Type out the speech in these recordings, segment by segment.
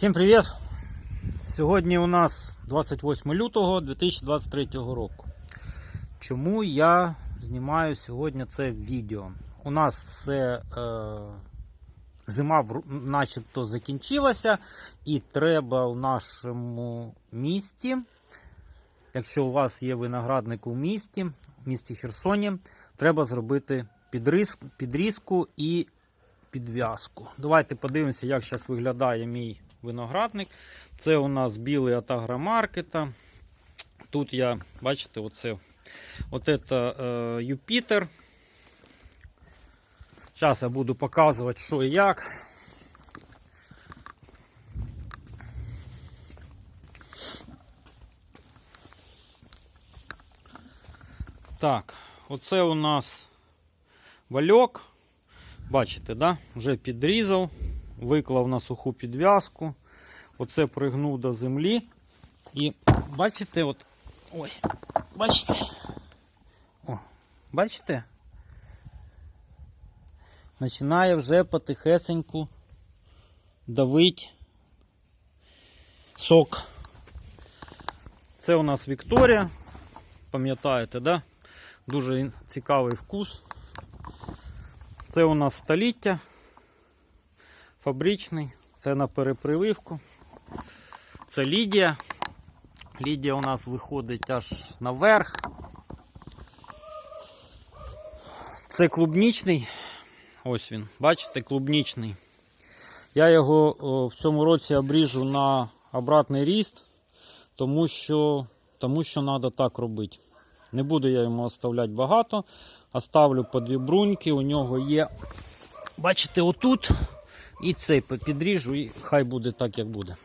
Всім привіт! Сьогодні у нас 28 лютого 2023 року. Чому я знімаю сьогодні це відео? У нас все е, зима начебто закінчилася, і треба в нашому місті, якщо у вас є виноградник у місті, в місті Херсоні, треба зробити підрізку і підв'язку. Давайте подивимося, як зараз виглядає мій виноградник. Це у нас білий от агромаркета. Тут я, бачите, оце, от це е, Юпітер. Зараз я буду показувати, що і як. Так, оце у нас вальок. Бачите, да? вже підрізав, виклав на суху підв'язку. Оце пригнув до землі. І бачите, от ось, бачите? О, бачите? Починає вже потихесеньку давить сок. Це у нас Вікторія. Пам'ятаєте, да? Дуже цікавий вкус. Це у нас століття фабричний, це на перепрививку. Це Лідія. Лідія у нас виходить аж наверх. Це клубнічний. Ось він, бачите, клубнічний. Я його в цьому році обріжу на обратний ріст, тому що тому що треба так робити. Не буду я йому оставляти багато. Оставлю по дві бруньки. У нього є, бачите, отут. І цей підріжу, і хай буде так, як буде.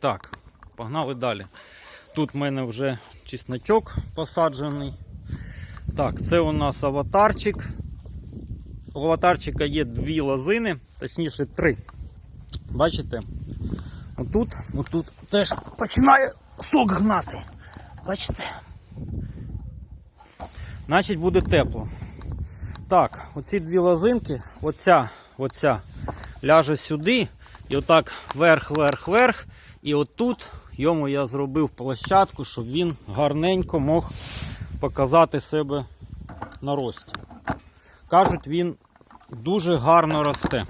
Так, погнали далі. Тут в мене вже чесночок посаджений. Так, це у нас аватарчик. У аватарчика є дві лозини, точніше три. Бачите? Отут, отут теж починає сок гнати. Бачите? Значить буде тепло. Так, оці дві лозинки, оця, оця ляже сюди. І отак вверх, вверх, вверх. І отут йому я зробив площадку, щоб він гарненько мог показати себе на рості. Кажуть, він дуже гарно росте.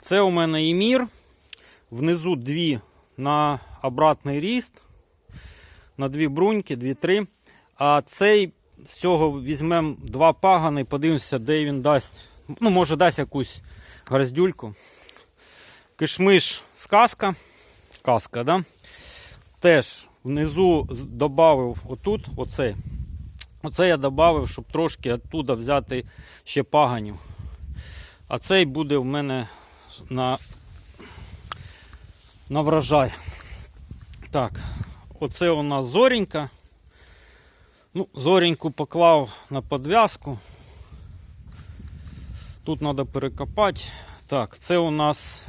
Це у мене і мір. Внизу дві на обратний ріст. На дві бруньки, дві-три. А цей з цього візьмемо два пагани подивимося, де він дасть. Ну, може, дасть якусь гроздюльку. Кишмиш сказка. Казка, да? Теж внизу додав отут, оцей. Оце я додав, щоб трошки оттуда взяти ще паганів. А цей буде в мене на, на врожай. Так, оце у нас зорінька. Ну, зоріньку поклав на подв'язку. Тут треба перекопати. Так, це у нас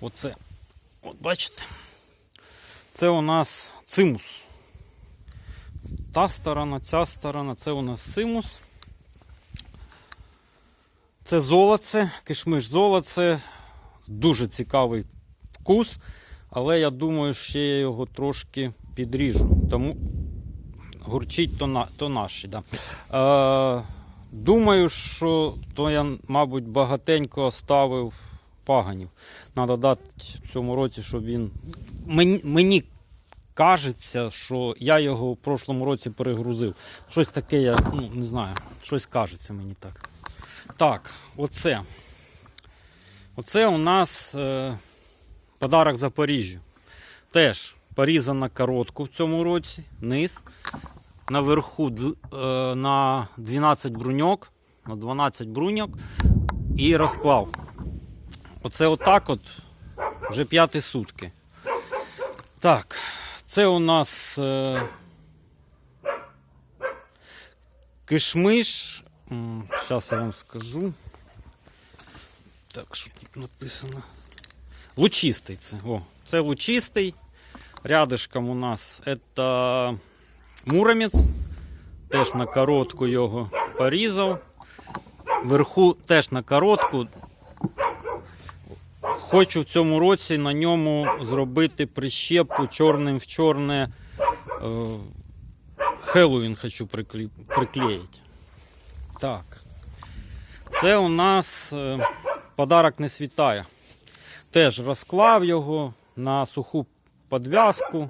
оце. От бачите? Це у нас цимус. Та сторона, ця сторона, це у нас цимус. Це золоце, кишмиш золоце. Дуже цікавий вкус. Але я думаю, ще я його трошки підріжу. Тому гурчить то, на, то наші. Да. Е, думаю, що то я, мабуть, багатенько оставив паганів. Треба дати в цьому році, щоб він. Мені, мені кажеться, що я його в прошлому році перегрузив. Щось таке, я ну, не знаю, щось кажеться мені так. Так, оце. Оце у нас е, подарок Запоріжжю. Теж порізана коротку в цьому році, низ. Наверху е, на 12 бруньок, на 12 бруньок і розклав. Оце отак от вже п'яті сутки. Так, це у нас е, кишмиш. Зараз я вам скажу. Так, що тут написано? Лучистий це. О, це лучистий. Рядышком у нас это муромець. Теж на коротку його порізав. Вверху теж на коротку. хочу в цьому році на ньому зробити прищепу чорним в чорне. Е, Хеллоуін хочу приклеїти. Так. Це у нас е, подарок не світає. Теж розклав його на суху подв'язку.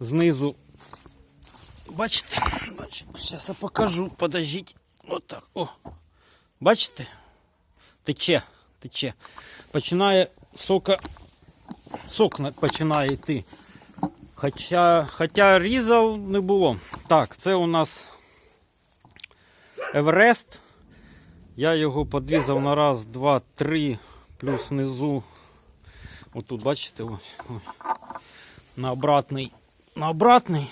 Знизу. Бачите? Зараз я покажу. Подождіть. Отак. О. Бачите? Тече, тече. Починає сока. Сок починає йти. Хоча, хоча різав не було. Так, це у нас Еверест. Я його подрізав на раз, два, три, плюс внизу. Отут, бачите, ось, ось. На обратний. На обратний.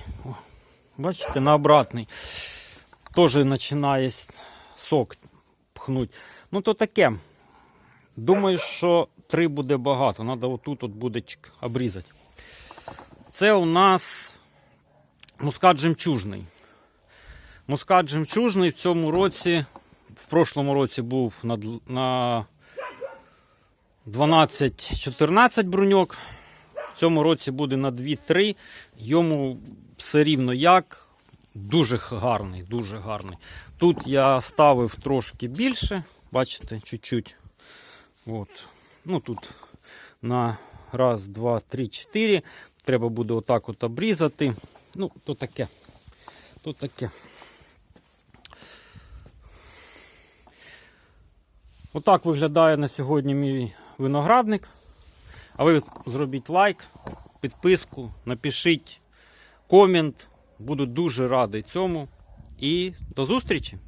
Бачите, на обратний. Теж починає сок пхнуть. Ну, то таке. Думаю, що три буде багато. Треба отут от буде обрізати. Це у нас мускат жемчужний. Мускат жемчужний в цьому році, в прошлому році був на 12-14 бруньок. Цьому році буде на 2-3. Йому все рівно як. Дуже гарний, дуже гарний. Тут я ставив трошки більше, бачите, чуть-чуть. От. Ну тут на раз, два, три, чотири. Треба буде отак от обрізати. Ну, то таке. То таке. Отак виглядає на сьогодні мій виноградник. А ви зробіть лайк, підписку, напишіть комент. Буду дуже радий цьому. І до зустрічі!